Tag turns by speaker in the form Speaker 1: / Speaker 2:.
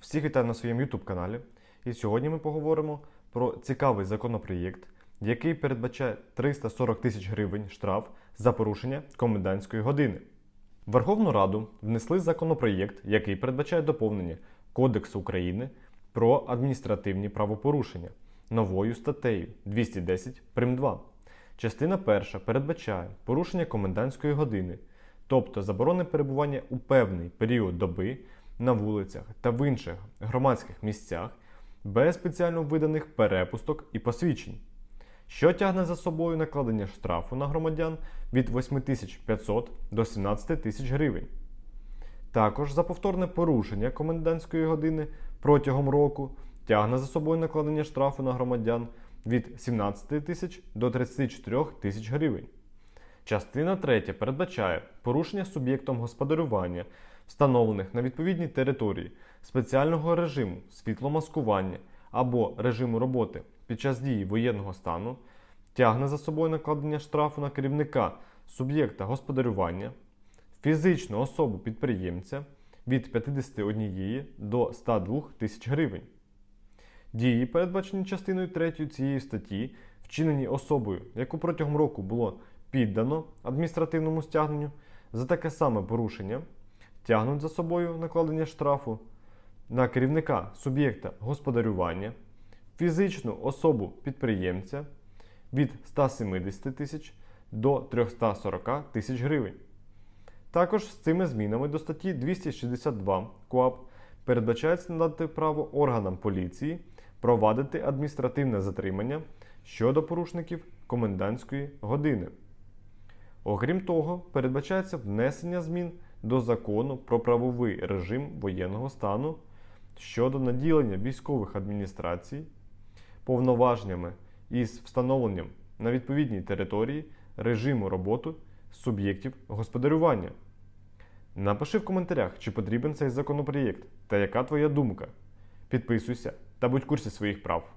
Speaker 1: Всіх вітаю на своєму YouTube каналі. І сьогодні ми поговоримо про цікавий законопроєкт, який передбачає 340 тисяч гривень штраф за порушення комендантської години. Верховну Раду внесли законопроєкт, який передбачає доповнення Кодексу України про адміністративні правопорушення новою статтею 210 прим. 2. Частина перша передбачає порушення комендантської години, тобто заборони перебування у певний період доби на вулицях та в інших громадських місцях без спеціально виданих перепусток і посвідчень, що тягне за собою накладення штрафу на громадян від 8500 до 17 тисяч гривень. Також за повторне порушення комендантської години протягом року тягне за собою накладення штрафу на громадян від 17 тисяч до 34 тисяч гривень. Частина 3 передбачає порушення суб'єктом господарювання, встановлених на відповідній території спеціального режиму світломаскування або режиму роботи під час дії воєнного стану, тягне за собою накладення штрафу на керівника суб'єкта господарювання, фізичну особу підприємця від 51 до 102 тисяч гривень. Дії, передбачені частиною 3 цієї статті, вчинені особою, яку протягом року було піддано адміністративному стягненню, за таке саме порушення тягнуть за собою накладення штрафу на керівника суб'єкта господарювання, фізичну особу підприємця від 170 тисяч до 340 тисяч гривень. Також з цими змінами до статті 262 КУАП передбачається надати право органам поліції провадити адміністративне затримання щодо порушників комендантської години. Окрім того, передбачається внесення змін до закону про правовий режим воєнного стану щодо наділення військових адміністрацій повноваженнями із встановленням на відповідній території режиму роботи суб'єктів господарювання. Напиши в коментарях, чи потрібен цей законопроєкт та яка твоя думка. Підписуйся та будь в курсі своїх прав.